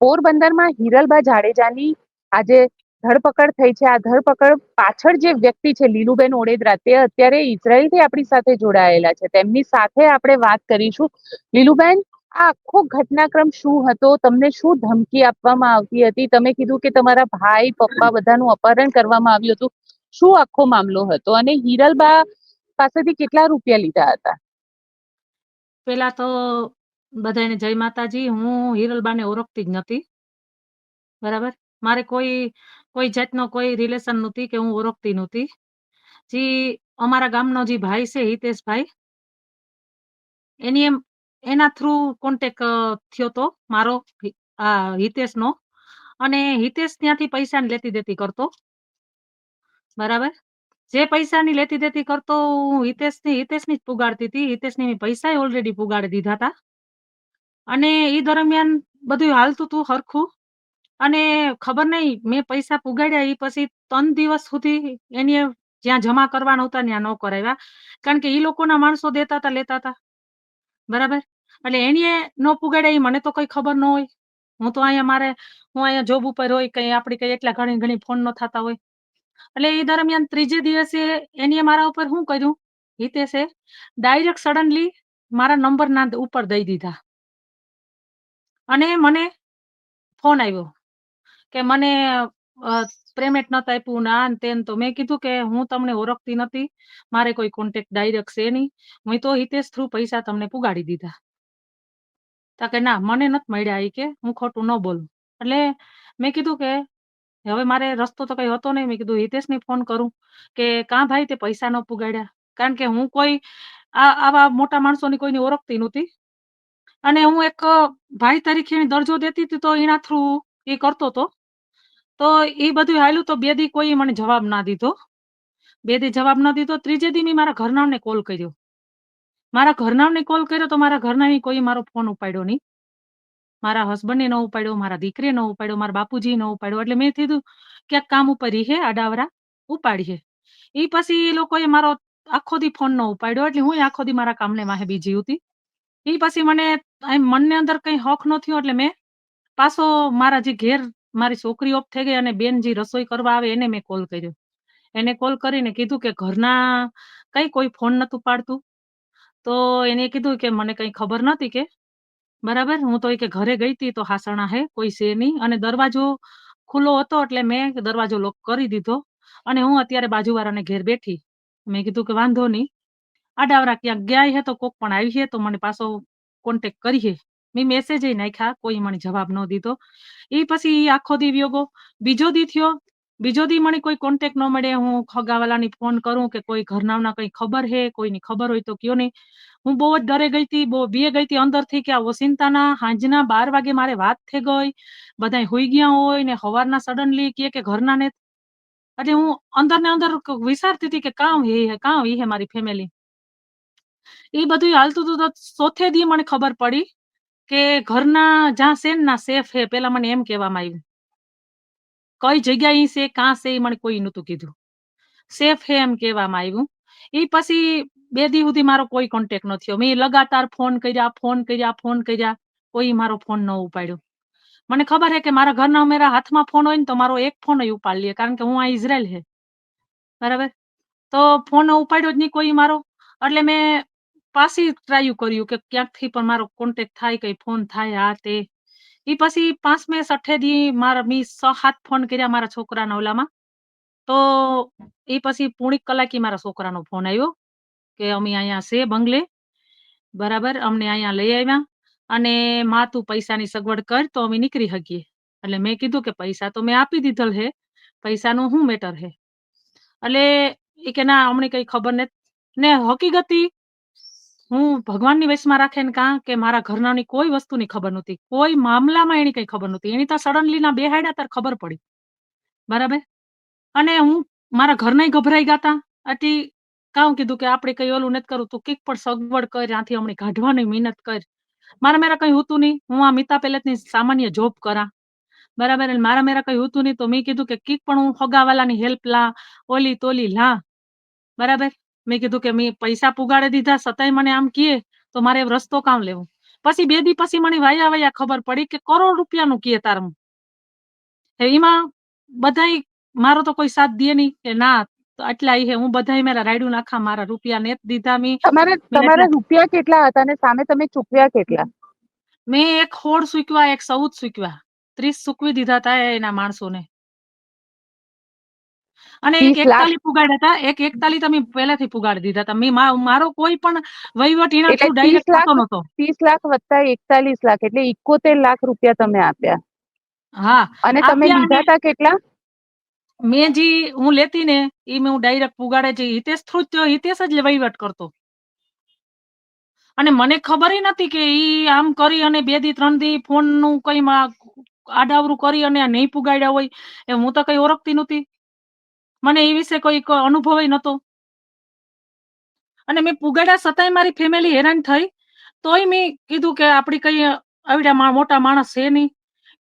પોરબંદરમાં હિરલબા જાડેજાની આજે ધરપકડ થઈ છે. આ ધરપકડ પાછળ જે વ્યક્તિ છે, લીલુબેન ઓડેદરા, તે અત્યારે ઇઝરાયલથી આપણી સાથે જોડાયેલા છે. તેમની સાથે આપણે વાત કરીશું. લીલુબેન, આ આખો ઘટનાક્રમ શું હતો? તમને શું ધમકી આપવામાં આવતી હતી? તમે કીધું કે તમારા ભાઈ, પપ્પા બધાનું અપહરણ કરવામાં આવ્યું હતું. શું આખો મામલો હતો? અને હિરલબા પાસેથી કેટલા રૂપિયા લીધા હતા? પેલા તો બધાને જય માતાજી, હું હિરલબાને ઓળખતી જ નથી. બરાબર? મારે કોઈ કોઈ જાતનો કોઈ રિલેશન નહોતી કે હું ઓળખતી નહોતી. જે, અમારા ગામનો જે ભાઈ છે, હિતેશભાઈ, એની એમ, એના થ્રુ કોન્ટેક થયો તો મારો આ હિતેશનો. અને હિતેશ ત્યાંથી પૈસા લેતી દેતી કરતો. બરાબર? જે પૈસાની લેતી દેતી કરતો, હું હિતેશની હિતેશની જ પુગાડતી હતી. હિતેશની પૈસા ઓલરેડી પુગાડી દીધા હતા. અને એ દરમિયાન બધું હાલતું હતું હરખું. અને ખબર નહીં મેં પૈસા પુગાડ્યા એ પછી ત્રણ દિવસ સુધી એને જ્યાં જમા કરવાના હતા, ત્યાં ન કરાવ્યા. કારણ કે એ લોકોના માણસો દેતા હતા લેતા હતા બરાબર? એટલે એની ન પુગાડ્યા એ મને તો કઈ ખબર ન હોય. હું તો અહીંયા મારે, હું અહીંયા જોબ ઉપર હોય, કઈ આપણી કઈ એટલા ઘણી ઘણી ફોન ન થતા હોય. એટલે એ દરમિયાન ત્રીજે દિવસે એની મારા ઉપર શું કર્યું? હિતેશે ડાયરેક્ટ સડનલી મારા નંબર ના ઉપર દઈ દીધા. અને મને ફોન આવ્યો કે મને પ્રેમેટ નતા આપ્યું ના તેન તો મેં કીધું કે હું તમને ઓળખતી નથી, મારે કોઈ કોન્ટેક્ટ ડાયરેક્ટ છે નહીં. હું તો હિતેશ થ્રુ પૈસા તમને પુગાડી દીધા. તા કે ના, મને નથી મળ્યા એ કે હું ખોટું ન બોલું. એટલે મેં કીધું કે હવે મારે રસ્તો તો કઈ હતો નહીં, મેં કીધું હિતેશને ફોન કરું કે કાં ભાઈ તે પૈસા ન પુગાડ્યા? કારણ કે હું કોઈ આ, આવા મોટા માણસોની કોઈની ઓળખતી નહોતી. અને હું એક ભાઈ તરીકે એની દરજ્જો દેતી હતી તો એના થ્રુ એ કરતો હતો તો એ બધું હાલ્યું તો બે દી કોઈ મને જવાબ ના દીધો. બે દી જવાબ ના દીધો. ત્રીજે દી મેં મારા ઘરનાને કોલ કર્યો. મારા ઘરનાને કોલ કર્યો તો મારા ઘરના કોઈ મારો ફોન ઉપાડ્યો નહીં. મારા હસબન્ડે ન ઉપાડ્યો, મારા દીકરીએ ન ઉપાડ્યો, મારા બાપુજી ન ઉપાડ્યો. એટલે મેં કીધું, ક્યાંક કામ ઉપર હે આડાવરા ઉપાડીએ. એ પછી એ લોકોએ મારો આખો દી ફોન ન ઉપાડ્યો. એટલે હું આખો દી મારા કામને વાહે બીજી હતી એ પછી મને એમ મનને અંદર કઈ હક ન થયો એટલે મેં પાછો મારા જે ઘેર મારી છોકરી ઓફ થઈ ગઈ અને બેન જે રસોઈ કરવા આવે એને મેં કોલ કર્યો. એને કોલ કરીને કીધું કે ઘરના કઈ કોઈ ફોન નતું પાડતું. તો એને કીધું કે મને કઈ ખબર નતી કે. બરાબર? હું તો એ કે ઘરે ગઈ તી તો હાસણા હે, કોઈ છે નહીં. અને દરવાજો ખુલ્લો હતો એટલે મેં દરવાજો લોક કરી દીધો. અને હું અત્યારે બાજુવાળાને ઘેર બેઠી. મેં કીધું કે વાંધો નહીં. આડાવરા ક્યાંક ગયા હે તો કોક પણ આવી છે તો મને પાછો કોન્ટેક કરીએ. મેં મેસેજ નાખ્યા, કોઈ મને જવાબ ન દીધો. એ પછી આખો દી વ્યોગો. બીજો દી થયો, બીજો દી મને કોઈ કોન્ટેક ન મળે. હું ખગાવાલાની ફોન કરું કે કોઈ ઘરનાના કઈ ખબર હે, કોઈની ખબર હોય તો કયો નહીં. હું બહુ જ ડરે ગઈ હતી, બહુ બીએ ગઈ હતી અંદરથી કે આ ઓસિંતાના હાંજના બાર વાગે મારે વાત થઈ ગઈ. બધા હુઈ ગયા હોય ને સવારના સડનલી કે કે ઘરના ને એટલે હું અંદર ને અંદર વિચારતી હતી કે કાં હે કાં હે મારી ફેમિલી એ બધું હાલતું હતું તો ચોથે દી મને ખબર પડી કે ઘરના જ્યાં છે ને સેફ હે પેલા મને એમ કહેવામાં આવ્યું. કઈ જગ્યાએ છે, કાં છે એ મને કોઈ નતું કીધું. સેફ હે એમ કહેવામાં આવ્યું. એ પછી બે દી સુધી મારો કોઈ કોન્ટેક ન થયો. મેં લગાતાર ફોન કર્યા ફોન કર્યા ફોન કર્યા. કોઈ મારો ફોન ન ઉપાડ્યો. મને ખબર હે કે મારા ઘરના મારા હાથમાં ફોન હોય ને તો મારો એક ફોન ઉપાડ લે. કારણ કે હું આ ઇઝરાયલ હે બરાબર? તો ફોન ઉપાડ્યો જ નહીં કોઈ મારો. એટલે મેં પાછી ટ્રાય કર્યું કે ક્યાંકથી પણ મારો કોન્ટેક થાય કઈ ફોન થાય આ તે એ પછી પાંચમે સઠે દી મારા મી સ સાત ફોન કર્યા મારા છોકરાના ઓલામાં તો એ પછી પૂણી કલાકી મારા છોકરાનો ફોન આવ્યો કે અમે અહીંયા છે બંગલે બરાબર અમને અહીંયા લઈ આવ્યા અને માં તું પૈસાની સગવડ કર તો અમે નીકળી શકીએ એટલે મેં કીધું કે પૈસા તો મેં આપી દીધલ હે પૈસાનું શું મેટર હે એટલે એ કે ના અમને કઈ ખબર નથી ને હકીકતી હું ભગવાનની વશમાં રાખે ને કાં કે મારા ઘરનાની કોઈ વસ્તુની ખબર નહોતી, કોઈ મામલામાં એની કઈ ખબર નહોતી. એની તો સડનલી ના બેહાડ્યા તાર ખબર પડી. બરાબર? અને હું મારા ઘરને ગભરાઈ ગયા તા અતિ કાઉ કીધું કે આપણે કઈ ઓલું નથી કરવું તું કંઈક પણ સગવડ કર, ત્યાંથી અમને કાઢવાની મહેનત કર. મારા મેરા કઈ હોતું નહીં. હું આ મિતા પેલેસની સામાન્ય જોબ કરા. બરાબર? મારા મેરા કઈ હોતું નહીં તો મેં કીધું કે કીક પણ હું હગાવાલાની હેલ્પ લા, ઓલી તોલી લા. બરાબર? મેં કીધું કે મેં પૈસા પુગાડી દીધા સતાય મને આમ કીએ તો મારે રસ્તો કામ લેવું. પછી બે દી પછી મને વાયા વાયા ખબર પડી કે કરોડ રૂપિયાનું કે તારમ એમાં બધાય મારો તો કોઈ સાથ દે નહીં. કે ના આટલા હે હું બધાય મેરા રાયડું નાખા મારા રૂપિયા ને દીધા મી તમારે તમારા રૂપિયા કેટલા હતા અને સામે તમે ચૂકવ્યા કેટલા? મેં એક હોડ સૂકવા એક સૌદ સૂકવા ત્રીસ સૂકવી દીધા હતા એના માણસોને. અને એક એકતાલી પુગાડ્યા હતા. એક એકતાલી તમે પહેલાથી પુગાડી દીધા હતા. મેં મારો કોઈ પણ વહીવટ એના થ્રુ ડાયરેક્ટ 30 લાખ? થતો નતો ત્રીસ લાખ વત્તા એકતાલીસ લાખ એટલે ઇકોતેર લાખ રૂપિયા તમે આપ્યા. હા. અને તમે લીધા હતા કેટલા? મેં જે હું લેતી ને એ મેં હું ડાયરેક્ટ પુગાડે છે હિતેશ થ્રુ જ હિતેશ જ વહીવટ કરતો. અને મને ખબર નથી કે ઈ આમ કરી અને બે દી ત્રણ દી ફોનનું કઈ આડાવરું કરી અને આ નહીં પુગાડ્યા હોય. એ હું તો કઈ ઓળખતી નહોતી. મને એ વિશે કોઈ અનુભવ નતો. અને મેં પુગાડ્યા સતાય મારી ફેમિલી હેરાન થઈ, તોય મેં કીધું કે આપડી કઈ આવડ્યા મોટા માણસ છે નહીં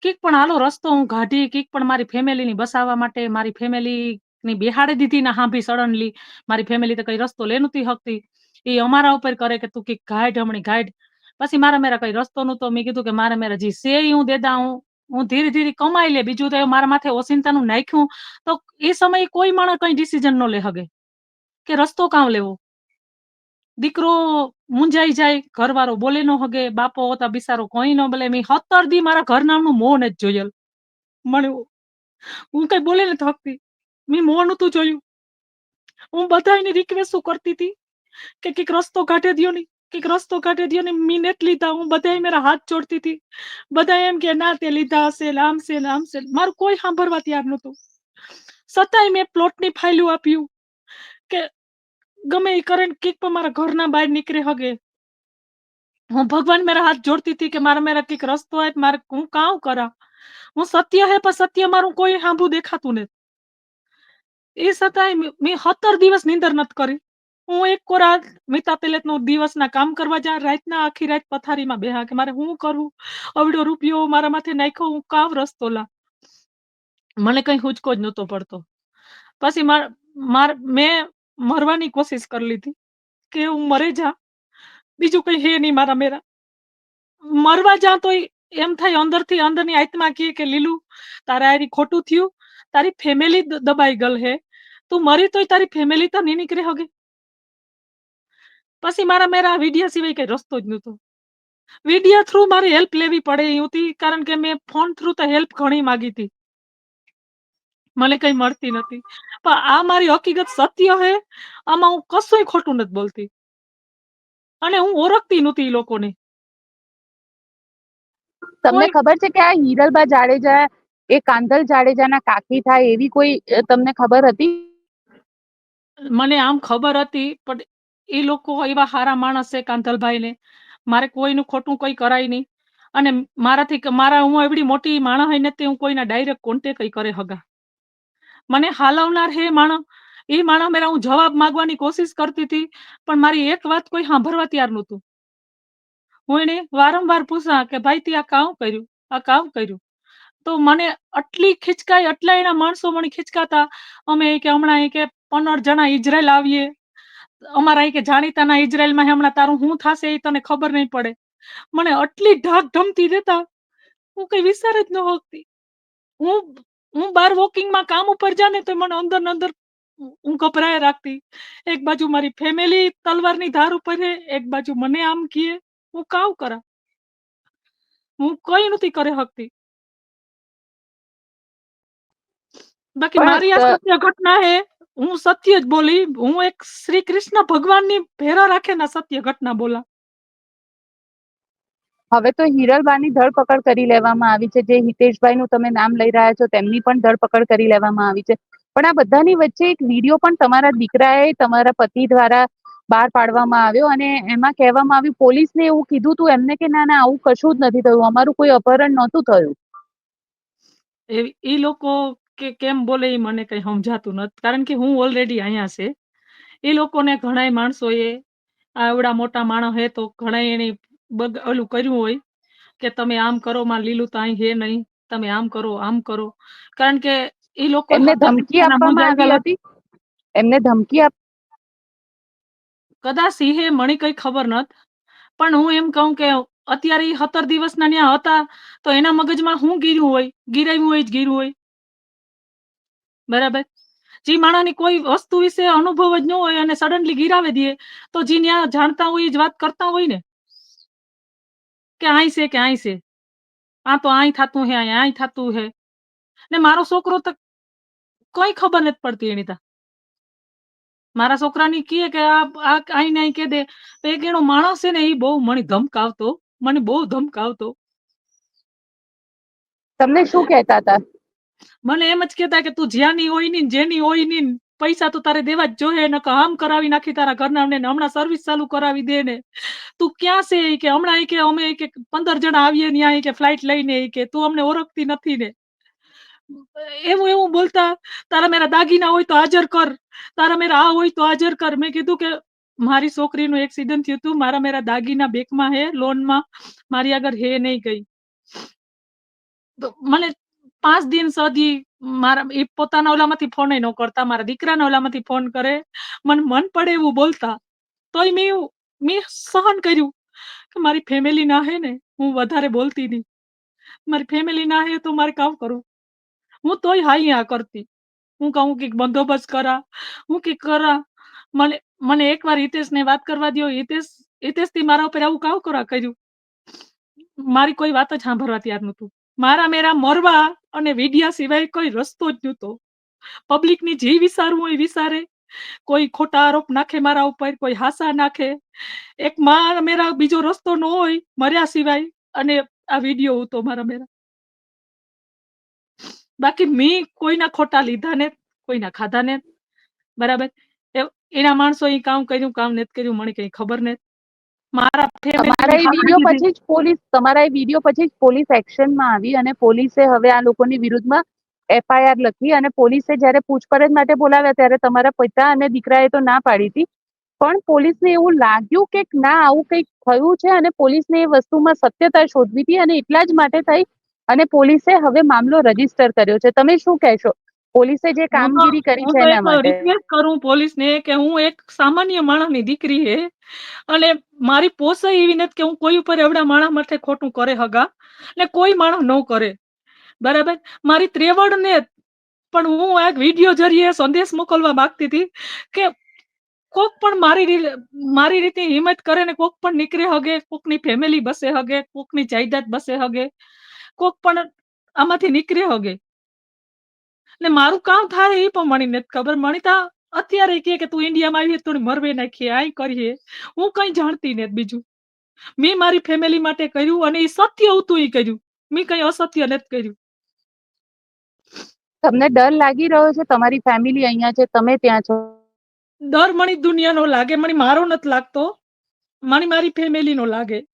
કીક પણ હાલો રસ્તો હું કાઢી કીક પણ મારી ફેમિલીની બસાવવા માટે મારી ફેમિલી ની બેહાડી દીધી ને હાંભી સડનલી મારી ફેમિલી તો કઈ રસ્તો લે નતી હકતી. એ અમારા ઉપર કરે કે તું કીક ગાઈડ હમણી ગાઈડ પછી મારા મેરા કઈ રસ્તો નતો મેં કીધું કે મારા મેરા જે સે હું દેદા હું. હું ધીરે ધીરે કમાઈ લે, બીજું તો મારા માથે ઓસિંતાનું નાખ્યું, તો એ સમયે કોઈ માણસ કઈ ડિસિઝન ન લે હગે. કે રસ્તો કામ લેવો? દીકરો મુંજાઈ જાય, ઘરવાળો બોલે ન હગે, બાપો હતા બિસારો કોઈ ન બોલે, મેં હતર દી મારા ઘર નામનું મોં નથી જોયેલ. મને હું કઈ બોલે નથી હકતી. મેં મોં નતું જોયું. હું બધાની રિક્વેસ્ટ કરતી હતી? કે કંઈક રસ્તો કાઢે દ્યો ને. કંઈક રસ્તો કાઢે દ્યો ને મેં નથી લીધા હું બધાય મારા હાથ જોડતી હતી બધા એમ કે ના તે લીધા હશે ને આમ છે ને આમ છે મારું કોઈ સાંભળવા તૈયાર નતું છતાંય મેં પ્લોટની ફાઇલું આપ્યું કે ગમે એ કરે ને કંઈક પણ મારા ઘરના બહાર નીકળે હગે હું ભગવાન મેરા હાથ જોડતી હતી કે મારા મેરા કંઈક રસ્તો હોય તો મારે હું કામ કરા હું સત્ય હે પણ સત્ય મારું કોઈ સાંભળું દેખાતું નથી એ છતાંય મેં- મેં સત્તર દિવસ નીંદર નથી કરી હું એક કોરા મિતા પેલેતનું દિવસના કામ કરવા જા રાતના આખી રાત પથારીમાં બેહા કે મારે શું કરવું અવડો રૂપિયો મારા માથે નાખ્યો, હું કાવ રસ્તો લા. મને કઈ હુચકો જ નતો પડતો. પછી માર મેં મરવાની કોશિશ કરી લીધી કે હું મરે જા. બીજું કઈ હે નહીં મારા મેરા. મરવા જા તો એમ થાય અંદરથી અંદરની આત્મા કહે કે, લીલું, તારા આરી ખોટું થયું. તારી ફેમિલી દબાઈ ગલ હે. તું મરી તોય તારી ફેમિલી તો નહીં નીકળે હગે. પછી મારા મેરા વિડિયા સિવાય કઈ રસ્તો જ નતો વિડિયા થ્રુ મારે હેલ્પ લેવી પડે હતી કારણ કે મેં ફોન થ્રુ તો હેલ્પ ઘણી માગી હતી. મને કઈ મળતી નથી પણ આ મારી હકીકત સત્ય હે આમાં હું કશુંય ખોટું નથી બોલતી. અને હું ઓળખતી નહોતી એ લોકોને. તમને ખબર છે કે આ હિરલબા જાડેજા એ કાંધલ જાડેજાના કાકી થાય એવી કોઈ તમને ખબર હતી? મને આમ ખબર હતી પણ એ લોકો એવા સારા માણસ છે કાંધલભાઈ ને મારે કોઈનું ખોટું કોઈ કરાય નહીં. અને મારાથી મારા હું એવડી મોટી માણસ હોય ને તે હું કોઈના ડાયરેક્ટ કોન્ટેક કરે હગા. મને હાલવનાર હે માણસ. એ માણસ મેરા હું જવાબ માંગવાની કોશિશ કરતી હતી, પણ મારી એક વાત કોઈ સાંભળવા તૈયાર નહોતું. હું એને વારંવાર પૂછા કે, ભાઈ, તે આ કામ કર્યું? આ કામ કર્યું? તો મને આટલી ખીચકાઈ, આટલા એના માણસો મને ખીચકાતા. અમે કે, હમણાં એ કે પંદર જણા ઇઝરાયલ આવીએ. અમારા કે જાણીતાના ઇઝરાયલમાં હમણાં તારું હું થશે એ તને ખબર નહીં પડે. મને આટલી ઢાક ધમતી દેતા. હું કઈ વિચાર જ ન હોતી. હું હું બાર વોકિંગમાં કામ ઉપર જાને તો મને અંદર અંદર હું ગભરાયા રાખતી. એક બાજુ મારી ફેમિલી તલવારની ધાર ઉપર હે એક બાજુ મને આમ કીએ. હું કાવ કરા? હું કઈ નથી કરી શકતી બાકી મારી આ સત્ય ઘટના હે. હું સત્ય જ બોલી હું એક શ્રી કૃષ્ણ ભગવાનની ભેરો રાખેના સત્ય ઘટના બોલા. હવે તો હિરલબાની ધરપકડ કરી લેવામાં આવી છે. જે હિતેશભાઈ નું તમે નામ લઈ રહ્યા છો તેમની પણ ધરપકડ કરી લેવામાં આવી છે. પણ આ બધાની વચ્ચે એક વીડિયો પણ તમારા દીકરાએ તમારા પતિ દ્વારા બહાર પાડવામાં આવ્યો અને એમાં કહેવામાં આવ્યું પોલીસને એવું કીધું તું એમને કે ના ના આવું કશું જ નથી થયું. અમારું કોઈ અપહરણ નહોતું થયું. એ લોકો કે કેમ બોલે એ મને કઈ સમજાતું નથી. કારણ કે હું ઓલરેડી અહીંયા છે. એ લોકોને ઘણાય માણસોએ આવડા મોટા માણસ હે તો ઘણા એને બગ ઓલું કર્યું હોય કે તમે આમ કરો માં લીલું તો અહીં હે નહીં. તમે આમ કરો આમ કરો. કારણ કે એ લોકો એમને ધમકી આપવામાં મુંજાવી આવી હતી. એમને ધમકી આપ કદાચ ઈ હે મને કઈ ખબર નત પણ હું એમ કહું કે અત્યારે સત્તર દિવસના ત્યાં હતા તો એના મગજમાં શું ગીર્યું હોય? ગીરાયું હોય જ ગીર્યું હોય. બરાબર? જે માણસની કોઈ વસ્તુ વિશે અનુભવ જ ન હોય અને સડનલી ગીરાવી દે, તો જે ન્યા જાણતા હોય જ વાત કરતા હોય ને? કે આઈ છે, કે આઈ છે? આ તો આઈ થતું હે આઈ આઈ થતું હે. ને મારો છોકરો તો કોઈ ખબર નથી પડતી એની તા. મારા છોકરાની કહે કે આ આ આઈ ને કે દે. તો એક એનો માણસ છે ને એ બહુ મને ધમકાવતો, મને બહુ ધમકાવતો. તમને શું કહેતા હતા મને એમ જ કહેતા કે તું જ્યાંની હોયની જેની હોયની પૈસા તો તારે દેવા જ જોઈએ, ને આમ કરાવી નાખી તારા ઘરના ને હમણાં સર્વિસ ચાલુ કરાવી દે ને. તું ક્યાં છે કે હમણાં કે અમે કે પંદર જણા આવીએ ઈ કે ફ્લાઇટ લઈને કે તું અમને ઓળખતી નથી ને. એવું એવું બોલતા, તારા મેરા દાગીના હોય તો હાજર કર, તારા મેરા આ હોય તો હાજર કર. મેં કીધું કે મારી છોકરીનું એક્સિડન્ટ થયું હતું, મારા મેરા દાગીના બેકમાં હે લોનમાં મારી આગળ હે નહીં ગઈ મને પાંચ દિન સુધી મારા, એ પોતાના ઓલામાંથી ફોન ન કરતા, મારા દીકરાના ઓલામાંથી ફોન કરે. મને મન પડે એવું બોલતા. તોય મેં મેં સહન કર્યું કે મારી ફેમિલી ના હે ને, હું વધારે બોલતી નહીં. મારી ફેમિલી ના હે તો મારે કામ કરું હું તોય હાઈ આ કરતી. હું કહું કે બંદોબસ્ત કરા. હું કે કરા. મને મને એકવાર હિતેશને વાત કરવા દ્યો. હિતેશ, હિતેશથી મારા ઉપર આવું કાવ કરા કર્યું? મારી કોઈ વાત જ સાંભળવા તૈયાર નહોતું. મારા મેરા મરવા અને વિડિયા સિવાય કોઈ રસ્તો જ નહોતો. પબ્લિકની જે વિચારવું એ વિચારે. કોઈ ખોટા આરોપ નાખે મારા ઉપર, કોઈ હાસા નાખે. એક મારા મેરા બીજો રસ્તો ન હોય, મર્યા સિવાય. અને આ વિડિયો હતો મારા મેરા. બાકી મેં કોઈના ખોટા લીધા ને, કોઈના ખાધા ને. બરાબર? એના માણસો એ કામ કર્યું, કામ નથી કર્યું, મને કઈ ખબર નથી. મારા તમારા એ વીડિયો પછી જ પોલીસ તમારા એ વીડિયો પછી જ પોલીસ એક્શનમાં આવી અને પોલીસે હવે આ લોકોની વિરુદ્ધમાં એફઆઈઆર લખી અને પોલીસે જ્યારે પૂછપરછ માટે બોલાવ્યા ત્યારે તમારા પિતા અને દીકરાએ તો ના પાડી હતી. પણ પોલીસને એવું લાગ્યું કે ના આવું કંઈક થયું છે અને પોલીસને એ વસ્તુમાં સત્યતા શોધવી હતી અને એટલા જ માટે થઈ અને પોલીસે હવે મામલો રજિસ્ટર કર્યો છે. તમે શું કહેશો? પોલીસે જે કામગીરી કરી છે એના માટે? રિક્વેસ્ટ કરું પોલીસને કે હું એક સામાન્ય માણસની દીકરી હે અને મારી પોસાય એવી નથી કે હું કોઈ ઉપર એવડા માણસ માટે ખોટું કરે હગા ને કોઈ માણસ ન કરે. બરાબર? મારી ત્રેવડ ને પણ હું આ વીડિયો જરીએ સંદેશ મોકલવા માંગતી હતી કે કોક પણ મારી મારી રીતે હિંમત કરે ને કોક પણ નીકળે હગે કોકની ફેમિલી બસે હગે કોકની જાયદાદ બસે હગે કોક પણ આમાંથી નીકળે હગે. ને મારું કામ થાય એ પણ મને નથી ખબર મણિતા અત્યારે કે કે તું ઇન્ડિયામાં આવી તો મરવે નાખીએ આ કરીએ. હું કઈ જાણતી નથી બીજું. મેં મારી ફેમિલી માટે કર્યું અને એ સત્ય હતું એ કર્યું. મેં કઈ અસત્ય નથી કર્યું. તમને ડર લાગી રહ્યો છે? તમારી ફેમિલી અહીંયા છે તમે ત્યાં છો? ડર મણી દુનિયાનો લાગે મણી મારો નથી લાગતો. મને મારી ફેમિલીનો લાગે.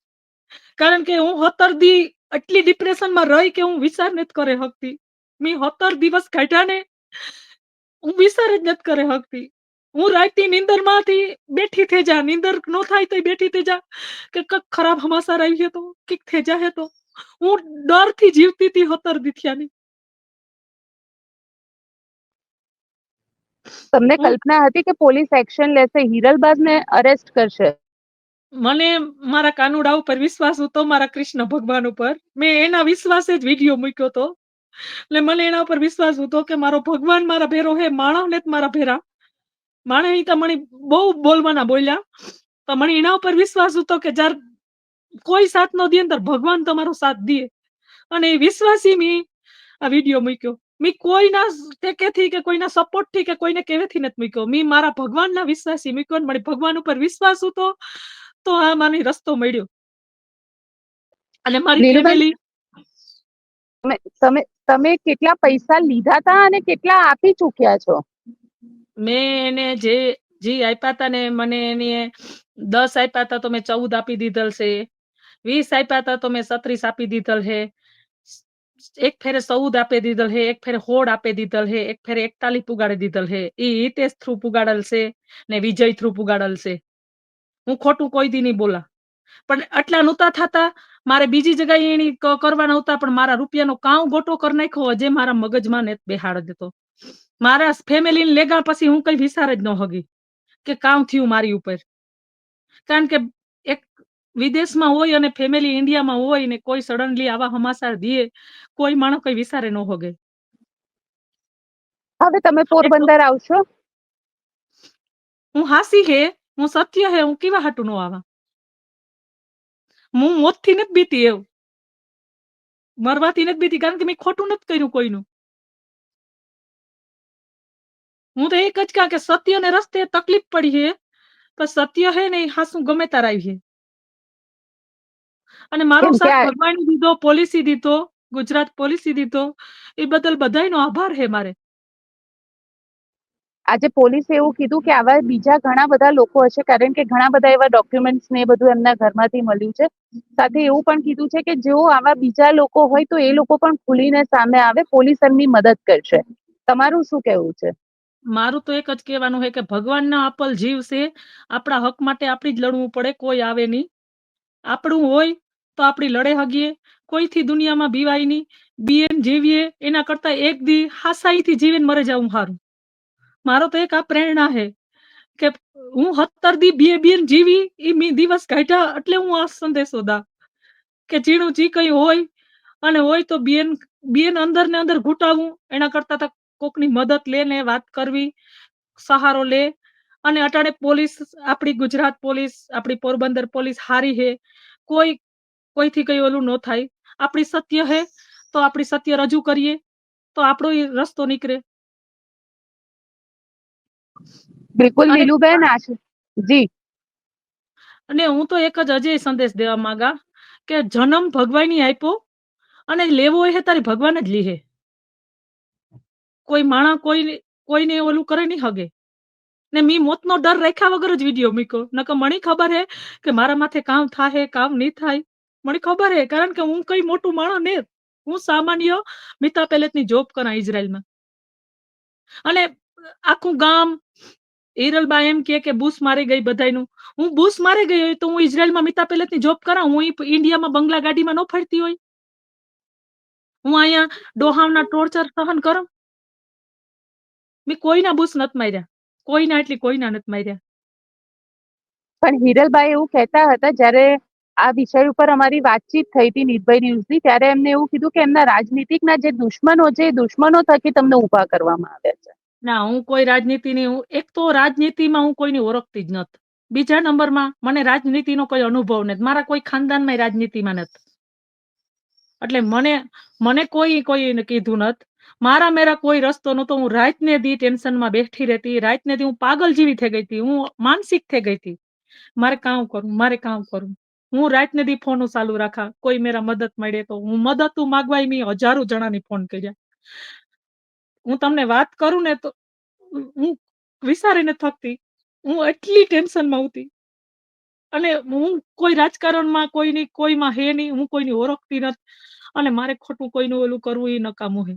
કારણ કે હું હતરદી એટલી ડિપ્રેશનમાં રહી કે હું વિચાર નથી કરે શકતી. મેં હતર દિવસ કાઢ્યા ને હું વિચાર જ નથી કરે હકતી હું રાતની નીંદરમાંથી બેઠી થઈ જા નીંદર નો થાય તો બેઠી થઈ જા. કે કક ખરાબ હમાસાર આવી તો કંઈક થઈ જાય તો. હું ડરથી જીવતી હતી હતર દીથિયાની. તમને કલ્પના હતી કે પોલીસ એક્શન લેશે હિરલબાજને અરેસ્ટ કરશે? મને મારા કાનુડા ઉપર વિશ્વાસ હતો મારા કૃષ્ણ ભગવાન ઉપર. મેં એના વિશ્વાસે જ વીડિયો મૂક્યો હતો એટલે મને એના ઉપર વિશ્વાસ હતો કે મારો ભગવાન મારા ભેરો હે માણસ ને મારા ભેરા. માણે ઈ તો બહુ બોલવાના બોલ્યા. તો મને એના ઉપર વિશ્વાસ હતો કે જ્યારે કોઈ સાથ નો દે અંદર ભગવાન તમારો સાથ દે. અને એ વિશ્વાસી મેં આ વીડિયો મૂક્યો. મેં કોઈના ટેકેથી કે કોઈના સપોર્ટથી કે કોઈને કેવેથી નથી મૂક્યો. મેં મારા ભગવાનના વિશ્વાસી મૂક્યો મને ભગવાન ઉપર વિશ્વાસ હતો તો આ મને રસ્તો મળ્યો. અને મારી ફેમિલી તમે તમે કેટલા પૈસા લીધા હતા અને કેટલા આપી ચૂક્યા છો? મેં એને જે જે આપ્યા હતા ને મને એને દસ આપ્યા હતા તો મેં ચૌદ આપી દીધેલ છે. વીસ આપ્યા હતા તો મેં સત્રીસ આપી દીધેલ છે. એક ફેરે ચૌદ આપી દીધેલ હે એક ફેરે હોડ આપી દીધેલ હે એક ફેરે એકતાલીસ પુગાડી દીધેલ હે એ હિતેશ થ્રુ પુગાડેલ છે ને વિજય થ્રુ પુગાડેલ છે. હું ખોટું કોઈ દી નહીં બોલા. પણ આટલા નહોતા થતા મારે બીજી જગ્યાએ એની કરવાના હતા પણ મારા રૂપિયાનો કામ ગોટો કરી નાખ્યો જે મારા મગજમાં ને બેહાડ દેતો. મારા ફેમિલી લેગા પછી હું કઈ વિચાર જ ન હગી કે કામ થયું મારી ઉપર. કારણ કે એક વિદેશમાં હોય અને ફેમિલી ઇન્ડિયામાં હોય ને કોઈ સડનલી આવા હમાસાર દીએ કોઈ માણસ કઈ વિચારે ન હોગે. હવે તમે પોરબંદર આવશો? હું હાસી હે હું સત્ય હે હું કેવા હાટું નો આવા? હું મોતથી નથી બીતી એવું. મરવાથી નથી બીતી કારણ કે મેં ખોટું નથી કર્યું કોઈનું. હું તો એક જ કહા કે સત્ય ને રસ્તે તકલીફ પડી છે પણ સત્ય હે ને હાસું ગમે તાર આવી છે. અને મારો સાથ ભગવાન દીધો પોલિસી દીધો ગુજરાત પોલિસી દીધો એ બદલ બધાયનો આભાર હે મારે. આજે પોલીસે એવું કીધું કે આવા બીજા ઘણા બધા લોકો હશે કારણ કે ઘણા બધા એવા ડોક્યુમેન્ટ્સ ને એ બધું એમના ઘરમાંથી મળ્યું છે. સાથે એવું પણ કીધું છે કે જો આવા બીજા લોકો હોય તો એ લોકો પણ ખુલીને સામે આવે, પોલીસ એમની મદદ કરશે. તમારું શું કહેવું છે? મારું તો એક જ કહેવાનું છે કે ભગવાનના આપલ જીવ છે, આપણા હક માટે આપણી જ લડવું પડે, કોઈ આવે નહીં. આપણું હોય તો આપણી લડે હગીએ, કોઈથી દુનિયામાં બીવાય નહીં. બીએમ જીવીએ, એના કરતા એક દી હાસાઈથી જીવીને મરે જવું સારું. મારો તો એક આ પ્રેરણા છે. કે હું હત્તર દી બે બેન જીવી એ મી દિવસ કાઢ્યા એટલે હું આ સંદેશો દા. કે જીણું જી કઈ હોય, અને હોય તો બેન બેન અંદર ને અંદર ઘૂંટાવું, એના કરતા તો કોકની મદદ લે ને વાત કરવી, સહારો લે. અને અટાણે પોલીસ, આપણી ગુજરાત પોલીસ, આપણી પોરબંદર પોલીસ હારી હે. કોઈ, કોઈથી કઈ ઓલું ન થાય. આપણી સત્ય હે, તો આપણી સત્ય રજૂ કરીએ, તો આપણો રસ્તો નીકળે. બિલકુલ નીલુબેન આશ જી. અને હું તો એક જ અજય સંદેશ દેવા માંગા કે જન્મ ભગવાનની આપ્યો અને લેવો હોય તારી ભગવાન જ લીહે. કોઈ માણા કોઈ કોઈને ઓલું કરે નહીં હગે. ને મી મોતનો ડર રાખ્યા વગર જ વીડિયો મૂક્યો. નકર મને ખબર હે કે મારા માથે કામ થાય કામ નહીં થાય. મને ખબર હે કારણ કે હું કઈ મોટું માણસ ને હું સામાન્ય મિતા પેલેટની જોબ કરા ઇઝરાયલમાં અને આખું ગામ હિરલબા એમ કે કે બુશ મારી ગઈ બધાયનું. હું બુશ મારી ગઈ હોય તો હું ઇઝરાયલમાં મિતા પેલેટની જોબ કરા હું ઇન્ડિયામાં બંગલા ગાડીમાં ન ફરતી હોય. હું અહીંયા ડોહાવના ટોર્ચર સહન કરું. મેં કોઈના બુશ નથી માર્યા. કોઈના એટલી કોઈના નથી માર્યા. પણ હિરલભાઈ એવું કહેતા હતા જ્યારે આ વિષય ઉપર અમારી વાતચીત થઈ હતી નિર્ભય ન્યૂઝની, ત્યારે એમને એવું કીધું કે એમના રાજનીતિકના જે દુશ્મનો છે, એ દુશ્મનો થકી તમને ઊભા કરવામાં આવ્યા છે. ના, હું કોઈ રાજનીતિની હું, એક તો રાજનીતિમાં હું કોઈની ઓળખતી જ નથી. બીજા નંબરમાં મને રાજનીતિનો કોઈ અનુભવ નથી. મારા કોઈ ખાનદાનમાં રાજનીતિમાં નથી. એટલે મને મને કોઈ કોઈ કીધું નથી. મારા મેરા કોઈ રસ્તો નતો હું રાતને દી ટેન્શનમાં બેઠી રહેતી. રાતને દી હું પાગલ જેવી થઈ ગઈ હતી. હું માનસિક થઈ ગઈ હતી. મારે કામ કરું, મારે કામ કરું. હું રાતને દી ફોન ચાલુ રાખા. કોઈ મેરા મદદ મળે તો હું મદદ માગવા મેં હજારો જણાની ફોન કર્યા. હું તમને વાત કરું ને તો હું વિચારીને થકતી. હું એટલી ટેન્શનમાં હતી. અને હું કોઈ રાજકારણમાં કોઈની કોઈમાં હે નહીં હું કોઈની ઓળખતી નથી. અને મારે ખોટું કોઈનું ઓલું કરવું એ નકામું હે.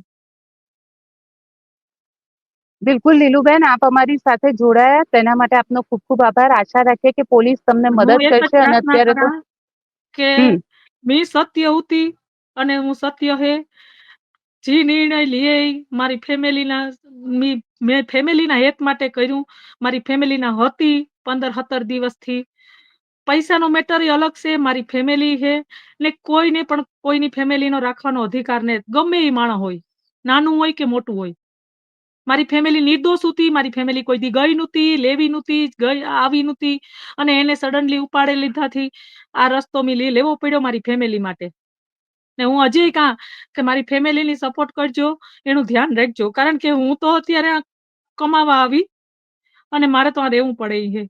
બિલકુલ લીલુબેન આપ અમારી સાથે જોડાયા. તેના માટે આપનો ખૂબ ખૂબ આભાર. આશા રાખીએ કે પોલીસ તમને મદદ કરશે અને અત્યારે તો કે. મેં સત્ય હતી અને હું સત્ય હે. જે નિર્ણય લે મારી ફેમિલીના, મેં ફેમિલીના હેત માટે કર્યું. મારી ફેમિલીના હતી પંદર સત્તર દિવસથી. પૈસાનો મેટર અલગ છે, મારી ફેમિલી છે. ને કોઈને પણ કોઈની ફેમિલીનો રાખવાનો અધિકાર ને ગમે એ માણસ હોય. નાનું હોય કે મોટું હોય. મારી ફેમિલી નિર્દોષ હતી, મારી ફેમિલી કોઈ દી ગઈ નહોતી, લેવી નહોતી, ગઈ, આવી નહોતી. અને એને સડનલી ઉપાડે લીધાથી આ રસ્તો મેં લેવો પડ્યો મારી ફેમિલી માટે. ને હું હજી કાં કે મારી ફેમિલીની સપોર્ટ કરજો એનું ધ્યાન રાખજો. કારણ કે હું તો અત્યારે કમાવા આવી અને મારે તો આ રહેવું પડે છે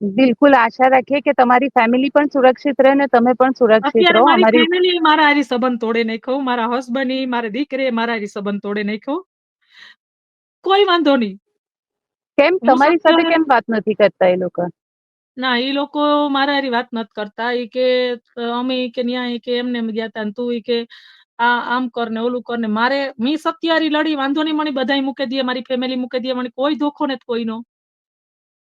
બિલકુલ આશા રાખીએ કે તમારી ફેમિલી પણ સુરક્ષિત રહે ને તમે પણ સુરક્ષિત રહો. મારી ફેમિલી મારા હારી સંબંધ તોડે નાખ્યો. મારા હસબન્ડ મારી દીકરી મારા હારી સંબંધ તોડે નાખ્યો. કોઈ વાંધો નહીં. કેમ? તમારી સાથે કેમ વાત નથી કરતા એ લોકો? ના એ લોકો મારા હારી વાત નથી કરતા. એ કે અમે કે ન્યાય કે એમને એમ ગયા તા તું એ કે આ આમ કર ને ઓલું કર ને મારે મી સત્યારી લડી વાંધો નહીં મને બધાય મૂકી દે મારી ફેમિલી મૂકી દે મને કોઈ ધોખો નથી કોઈનો.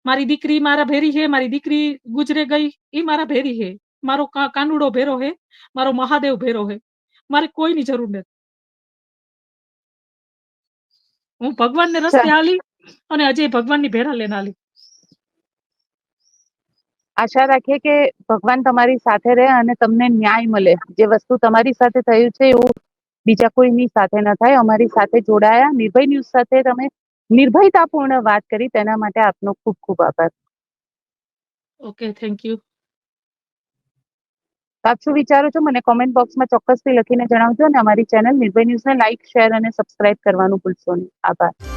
મારી દીકરી મારા ભેરી છે મારી દીકરી ગુજરે ગઈ એ મારા ભેરી છે મારો કાનુડો ભેરો છે મારો મહાદેવ ભેરો છે મારે કોઈની જરૂર નથી. હું ભગવાનને રસ્તે આલી હાલી અને અજય ભગવાનની ભેરા લેનાલી આશા રાખીએ કે ભગવાન તમારી સાથે રહે અને તમને ન્યાય મળે. જે વસ્તુ તમારી સાથે થયું છે એવું બીજા કોઈની સાથે ન થાય. અમારી સાથે જોડાયા. નિર્ભય ન્યૂઝ સાથે તમે નિર્ભયતાપૂર્ણ વાત કરી. તેના માટે આપનો ખૂબ ખૂબ આભાર. ઓકે થેન્ક યુ આપ શું વિચારો છો? મને કોમેન્ટ બોક્સમાં ચોક્કસથી લખીને જણાવજો અને અમારી ચેનલ નિર્ભય ન્યૂઝને લાઇક શેર અને સબસ્ક્રાઇબ કરવાનું ભૂલશો નહીં. આભાર.